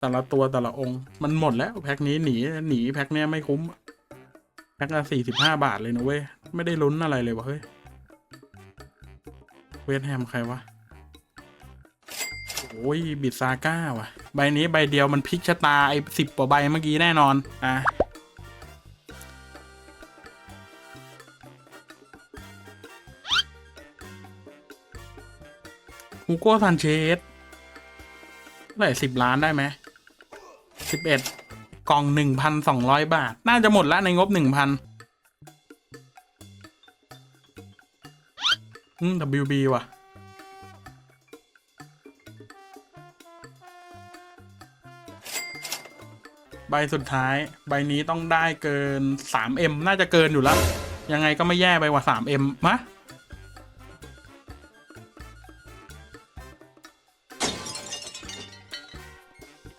แต่ละตัวแต่ละองค์ มันหมดแล้วแพ็คนี้หนีหนีแพ็คเนี้ยไม่คุ้ม แพ็คละสี่สิบห้าบาทเลยนะเว้ย ไม่ได้ลุ้นอะไรเลยวะเฮ้ย เวทแฮมใครวะโอ้ยบิดซาก้าว่ะ ใบนี้ใบเดียวมันพลิกชะตาไอ้สิบกว่าใบเมื่อกี้แน่นอน อะฮูโก้ซันเชสเท่าไหร่สิบล้านได้ไหม สิบเอ็ดกล่องหนึ่งพันสองร้อยบาท น่าจะหมดละในงบหนึ่งพันอืม WB ว่ะ ใบสุดท้าย ใบนี้ต้องได้เกิน 3M น่าจะเกินอยู่แล้ว ยังไงก็ไม่แย่ไปกว่า 3M มะ